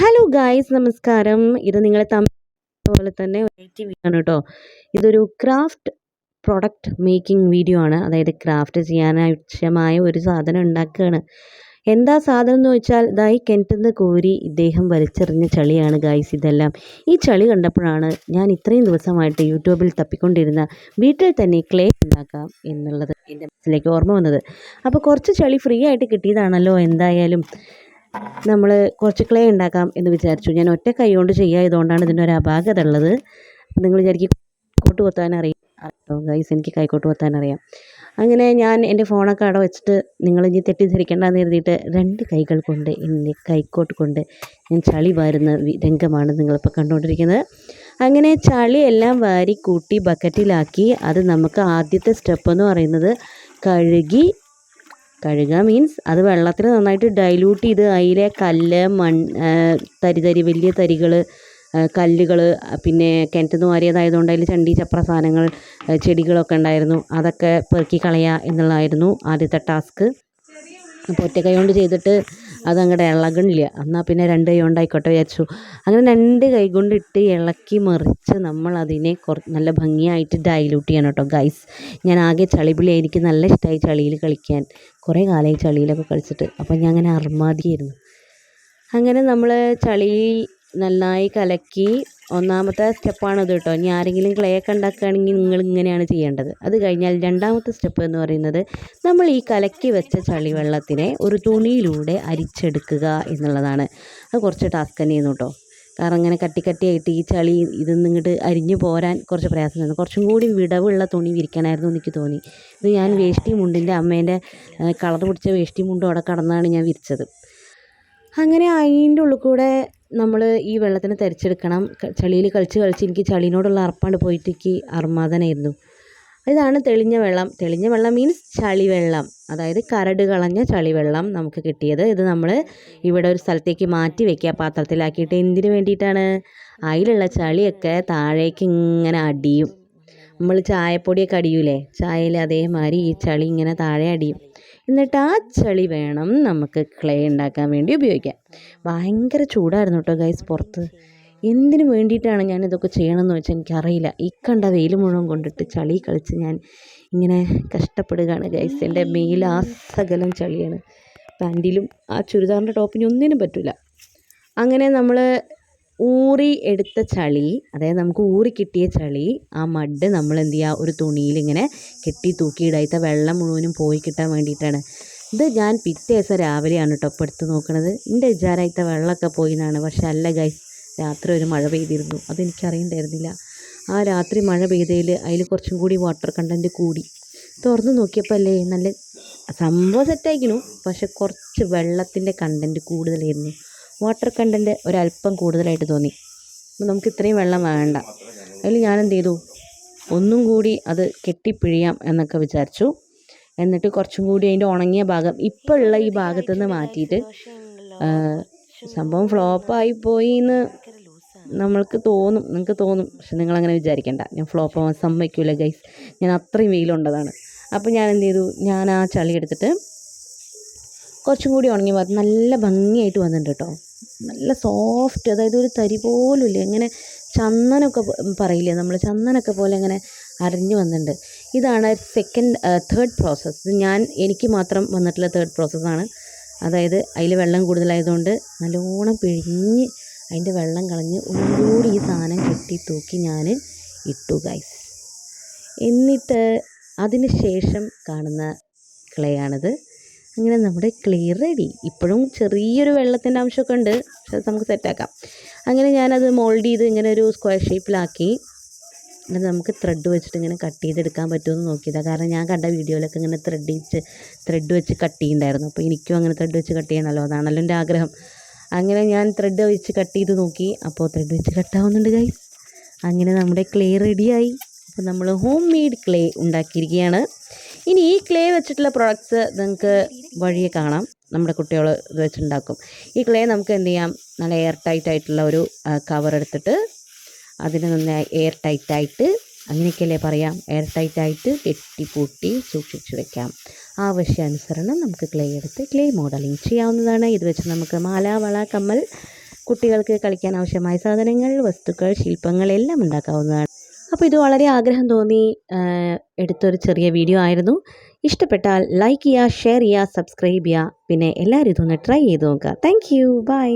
Hello guys നമസ്കാരം. ഇത് നിങ്ങളെ തമ്മിൽ തന്നെ ആണ് കേട്ടോ. ഇതൊരു ക്രാഫ്റ്റ് പ്രൊഡക്റ്റ് മേക്കിംഗ് വീഡിയോ ആണ്. അതായത് ക്രാഫ്റ്റ് ചെയ്യാനാവശ്യമായ ഒരു സാധനം ഉണ്ടാക്കുകയാണ്. എന്താ സാധനം എന്ന് വെച്ചാൽ ഇതായി കിണറ്റുന്ന കോരി ഇദ്ദേഹം വലിച്ചെറിഞ്ഞ ചളിയാണ് ഗായ്സ് ഇതെല്ലാം. ഈ ചളി കണ്ടപ്പോഴാണ് ഞാൻ ഇത്രയും ദിവസമായിട്ട് യൂട്യൂബിൽ തപ്പിക്കൊണ്ടിരുന്ന വീട്ടിൽ തന്നെ ക്ലേ ഉണ്ടാക്കാം എന്നുള്ളത് എന്റെ മനസ്സിലേക്ക് ഓർമ്മ വന്നത്. അപ്പോൾ കുറച്ച് ചളി ഫ്രീ ആയിട്ട് കിട്ടിയതാണല്ലോ. എന്തായാലും നമ്മൾ കുറച്ച് ക്ലേ ഉണ്ടാക്കാം എന്ന് വിചാരിച്ചു. ഞാൻ ഒറ്റ കൈ കൊണ്ട് ചെയ്യായതുകൊണ്ടാണ് ഇതിന്റെ ഒരു അപാകത ഉള്ളത്. നിങ്ങൾ വിചാരിക്കും കൊട്ട് കൊത്താൻ അറിയാം. അറിയാം ഗൈസ് എനിക്ക് കൈക്കോട്ട് കൊത്താൻ അറിയാം. അങ്ങനെ ഞാൻ എന്റെ ഫോണൊക്കെ അവിടെ വെച്ചിട്ട് നിങ്ങൾ ഇനി തെറ്റിദ്ധരിക്കേണ്ടെന്ന് കരുതിയിട്ട് രണ്ട് കൈകൾ കൊണ്ട് എന്റെ കൈക്കോട്ട് കൊണ്ട് ഞാൻ ചളി വാരുന്ന രംഗമാണ് നിങ്ങളിപ്പോൾ കണ്ടുകൊണ്ടിരിക്കുന്നത്. അങ്ങനെ ചളി എല്ലാം വാരി കൂട്ടി ബക്കറ്റിലാക്കി അത് നമുക്ക് ആദ്യത്തെ സ്റ്റെപ്പ് എന്ന് പറയുന്നത് കഴുകി കഴുകുക. മീൻസ് അത് വെള്ളത്തിൽ നന്നായിട്ട് ഡൈല്യൂട്ട് ചെയ്ത് അതിലെ കല്ല് മൺ തരി തരി വലിയ തരികൾ കല്ലുകൾ പിന്നെ കിണറ്റിൽ നിന്ന് വാരിയതായതുകൊണ്ട് അതിൽ ചണ്ടി ചപ്ര സാധനങ്ങൾ ചെടികളൊക്കെ ഉണ്ടായിരുന്നു. അതൊക്കെ പെറുക്കി കളയുക എന്നുള്ളതായിരുന്നു ആദ്യത്തെ ടാസ്ക് അപ്പോൾ ഒറ്റ കൈ കൊണ്ട് ചെയ്തിട്ട് അതങ്ങോട്ട് ഇളകണില്ല. എന്നാൽ പിന്നെ രണ്ട് കൈ കൊണ്ടായിക്കോട്ടെ വിചാരിച്ചു. അങ്ങനെ രണ്ട് കൈ കൊണ്ടിട്ട് ഇളക്കി മറിച്ച് നമ്മൾ അതിനെ കുറ നല്ല ഭംഗിയായിട്ട് ഡൈലൂട്ട് ചെയ്യണം കേട്ടോ ഗൈസ് ഞാൻ ആകെ ചളിപിളി എനിക്ക് നല്ല ഇഷ്ടമായി ചളിയിൽ കളിക്കാൻ. കുറേ കാലമായി ചളിയിലൊക്കെ കളിച്ചിട്ട്. അപ്പോൾ ഞാൻ അങ്ങനെ അർമാദിയായിരുന്നു. അങ്ങനെ നമ്മൾ ചളി നന്നായി കലക്കി ഒന്നാമത്തെ സ്റ്റെപ്പാണത് കേട്ടോ ഇനി ആരെങ്കിലും ക്ലേ ഒക്കെ ഉണ്ടാക്കുകയാണെങ്കിൽ നിങ്ങൾ ഇങ്ങനെയാണ് ചെയ്യേണ്ടത്. അത് കഴിഞ്ഞാൽ രണ്ടാമത്തെ സ്റ്റെപ്പ് എന്ന് പറയുന്നത് നമ്മൾ ഈ കലക്കി വെച്ച ചളിവെള്ളത്തിനെ ഒരു തുണിയിലൂടെ അരിച്ചെടുക്കുക എന്നുള്ളതാണ്. അത് കുറച്ച് ടാസ്ക് തന്നെയായിരുന്നു കേട്ടോ കാരണം ഇങ്ങനെ കട്ടി കട്ടിയായിട്ട് ഈ ചളി ഇതിൽ ഇങ്ങോട്ട് അരിഞ്ഞു പോരാൻ കുറച്ച് പ്രയാസമായിരുന്നു കുറച്ചും കൂടി വിടവുള്ള തുണി വിരിക്കണമായിരുന്നു എനിക്ക് തോന്നി. ഇത് ഞാൻ വേഷ്ടി മുണ്ടിന്റെ അമ്മേന്റെ കളർ പിടിച്ച വേഷ്ടി മുണ്ടും അവിടെ കടന്നാണ് ഞാൻ വിരിച്ചത്. അങ്ങനെ അതിന്റെ ഉള്ളിൽ കൂടെ നമ്മൾ ഈ വെള്ളത്തിന് തരിച്ചെടുക്കണം ചളിയിൽ കളിച്ച് കളിച്ച് എനിക്ക് ചളീനോടുള്ള അറപ്പാണ്ട് പോയിട്ട് എനിക്ക് അർമാദനായിരുന്നു ഇതാണ് തെളിഞ്ഞ വെള്ളം. തെളിഞ്ഞ വെള്ളം മീൻസ് ചളിവെള്ളം. അതായത് കരട് കളഞ്ഞ ചളിവെള്ളം നമുക്ക് കിട്ടിയത്. ഇത് നമ്മൾ ഇവിടെ ഒരു സ്ഥലത്തേക്ക് മാറ്റി വെക്കുക. പാത്രത്തിലാക്കിയിട്ട് എന്തിനു വേണ്ടിയിട്ടാണ്? അതിലുള്ള ചളിയൊക്കെ താഴേക്ക് ഇങ്ങനെ അടിയും. നമ്മൾ ചായപ്പൊടിയൊക്കെ അടിയൂലേ? ചായയിൽ അതേമാതിരി ഈ ചളി ഇങ്ങനെ താഴെ അടിയും. എന്നിട്ട് ആ ചളി വേണം നമുക്ക് ക്ലേ ഉണ്ടാക്കാൻ വേണ്ടി ഉപയോഗിക്കാം ഭയങ്കര ചൂടായിരുന്നു കേട്ടോ ഗൈസ് പുറത്ത്. എന്തിനു വേണ്ടിയിട്ടാണ് ഞാൻ ഇതൊക്കെ ചെയ്യണമെന്ന് വെച്ചാൽ എനിക്കറിയില്ല. ഈ കണ്ട വെയിൽ മുഴുവൻ കൊണ്ടിട്ട് ചളി കളിച്ച് ഞാൻ ഇങ്ങനെ കഷ്ടപ്പെടുകയാണ് ഗൈസ് എന്റെ മേൽ ആ സകലം ചളിയാണ്. പാന്റിലും ആ ചുരിദാറിന്റെ ടോപ്പിനും ഒന്നിനും പറ്റില്ല അങ്ങനെ നമ്മൾ ഊറി എടുത്ത ചളി അതായത് നമുക്ക് ഊറി കിട്ടിയ ചളി ആ മഡ് നമ്മൾ എന്ത് ചെയ്യുക ഒരു തുണിയിൽ ഇങ്ങനെ കെട്ടി തൂക്കിയിടാത്ത വെള്ളം മുഴുവനും പോയി കിട്ടാൻ വേണ്ടിയിട്ടാണ്. ഇത് ഞാൻ പിറ്റേ ദിവസം രാവിലെയാണ് കേട്ടോ ഇപ്പോൾ എടുത്ത് നോക്കണത്. എന്റെ വിചാരമായിത്ത വെള്ളമൊക്കെ പോയി എന്നാണ് പക്ഷെ അല്ല ഗൈസ് രാത്രി ഒരു മഴ പെയ്തിരുന്നു. അതെനിക്കറിയണ്ടായിരുന്നില്ല. ആ രാത്രി മഴ പെയ്തതിൽ അതിൽ കുറച്ചും കൂടി വാട്ടർ കണ്ടന്റ് കൂടി. തുറന്ന് നോക്കിയപ്പോൾ അല്ലേ നല്ല സംഭവം സെറ്റായിക്കണു പക്ഷെ കുറച്ച് വെള്ളത്തിന്റെ കണ്ടന്റ് കൂടുതലായിരുന്നു. വാട്ടർ കണ്ടന്റ് ഒരല്പം കൂടുതലായിട്ട് തോന്നി. അപ്പോൾ നമുക്ക് ഇത്രയും വെള്ളം വേണ്ട. അതിൽ ഞാൻ ചെയ്തു ഒന്നും കൂടി അത് കെട്ടിപ്പിഴിയാം എന്നൊക്കെ വിചാരിച്ചു. എന്നിട്ട് കുറച്ചും കൂടി അതിന്റെ ഉണങ്ങിയ ഭാഗം ഇപ്പോൾ ഉള്ള ഈ ഭാഗത്തു നിന്ന് മാറ്റിയിട്ട് സംഭവം ഫ്ലോപ്പായി പോയി എന്ന് നമ്മൾക്ക് തോന്നും നിങ്ങൾക്ക് തോന്നും. പക്ഷെ നിങ്ങളങ്ങനെ വിചാരിക്കണ്ട. ഞാൻ ഫ്ലോപ്പ് ആവാൻ സമ്മതിക്കില്ല ഗൈസ് ഞാൻ അത്രയും വെയിലുണ്ടതാണ് അപ്പോൾ ഞാൻ എന്ത് ചെയ്തു ഞാൻ ആ ചളി എടുത്തിട്ട് കുറച്ചും കൂടി ഉണങ്ങി ഭാഗത്ത് നല്ല ഭംഗിയായിട്ട് വന്നിട്ടുണ്ട് കേട്ടോ നല്ല സോഫ്റ്റ് അതായത് ഒരു തരി പോലുമില്ല. ഇങ്ങനെ ചന്ദനമൊക്കെ പറയില്ലേ നമ്മൾ ചന്ദനമൊക്കെ പോലെ ഇങ്ങനെ അരഞ്ഞു വന്നിട്ടുണ്ട്. ഇതാണ് സെക്കൻഡ് തേർഡ് പ്രോസസ്സ് ഇത് ഞാൻ എനിക്ക് മാത്രം വന്നിട്ടുള്ള തേർഡ് പ്രോസസ്സാണ് അതായത് അതിൽ വെള്ളം കൂടുതലായതുകൊണ്ട് നല്ലോണം പിഴിഞ്ഞ് അതിന്റെ വെള്ളം കളഞ്ഞ് ഒന്നുകൂടി ഈ സാധനം കെട്ടി തൂക്കി ഞാൻ ഇട്ടു ഗൈസ് എന്നിട്ട് അതിന് ശേഷം കാണുന്ന ക്ലേ ആണിത്. അങ്ങനെ നമ്മുടെ ക്ലിയർ റെഡി ഇപ്പോഴും ചെറിയൊരു വെള്ളത്തിന്റെ അംശമൊക്കെ ഉണ്ട് പക്ഷെ അത് നമുക്ക് സെറ്റാക്കാം അങ്ങനെ ഞാനത് മോൾഡ് ചെയ്ത് ഇങ്ങനെ ഒരു സ്ക്വയർ ഷേപ്പിലാക്കി എന്നിട്ട് നമുക്ക് ത്രെഡ് വെച്ചിട്ട് ഇങ്ങനെ കട്ട് ചെയ്തെടുക്കാൻ പറ്റുമെന്ന് നോക്കിയതാണ് കാരണം ഞാൻ കണ്ട വീഡിയോയിലൊക്കെ ഇങ്ങനെ ത്രെഡ് വെച്ച് ത്രെഡ് വെച്ച് കട്ട് ചെയ്യുന്നുണ്ടായിരുന്നു അപ്പോൾ എനിക്കും അങ്ങനെ ത്രെഡ് വെച്ച് കട്ട് ചെയ്യണമല്ലോ അതാണല്ലോ എന്റെ ആഗ്രഹം. അങ്ങനെ ഞാൻ ത്രെഡ് വെച്ച് കട്ട് ചെയ്ത് നോക്കി. അപ്പോൾ ത്രെഡ് വെച്ച് കട്ടാവുന്നുണ്ട് ഗൈസ് അങ്ങനെ നമ്മുടെ ക്ലേ റെഡിയായി അപ്പോൾ നമ്മൾ ഹോം മെയ്ഡ് ക്ലേ ഉണ്ടാക്കിയിരിക്കുകയാണ്. ഇനി ഈ ക്ലേ വെച്ചിട്ടുള്ള പ്രോഡക്റ്റ്സ് നിങ്ങൾക്ക് വഴിയെ കാണാം. നമ്മുടെ കുട്ടികൾ ഇത് വെച്ചുണ്ടാക്കും ഈ ക്ലേ നമുക്ക് എന്ത് ചെയ്യാം? നല്ല എയർ ടൈറ്റ് ആയിട്ടുള്ള ഒരു കവർ എടുത്തിട്ട് അതിന് നന്നായി എയർ ടൈറ്റ് ആയിട്ട് അങ്ങനെയൊക്കെയല്ലേ പറയാം? എയർ ടൈറ്റ് ടൈറ്റായിട്ട് കെട്ടിപ്പൂട്ടി സൂക്ഷിച്ചു വെക്കാം. ആവശ്യാനുസരണം നമുക്ക് ക്ലേ എടുത്ത് ക്ലേ മോഡലിംഗ് ചെയ്യാവുന്നതാണ്. ഇത് വെച്ച് നമുക്ക് മാല വള കമ്മൽ കുട്ടികൾക്ക് കളിക്കാൻ ആവശ്യമായ സാധനങ്ങൾ വസ്തുക്കൾ ശില്പങ്ങൾ എല്ലാം ഉണ്ടാക്കാവുന്നതാണ്. അപ്പോൾ ഇത് വളരെ ആഗ്രഹം തോന്നി എടുത്തൊരു ചെറിയ വീഡിയോ ആയിരുന്നു. ഇഷ്ടപ്പെട്ടാൽ ലൈക്ക് ചെയ്യുക ഷെയർ ചെയ്യുക സബ്സ്ക്രൈബ് ചെയ്യുക. പിന്നെ എല്ലാവരും ഇതൊന്ന് ട്രൈ ചെയ്ത് നോക്കുക. Thank you. ബൈ.